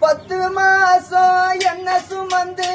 பத்து மாசம் என்ன சுமந்து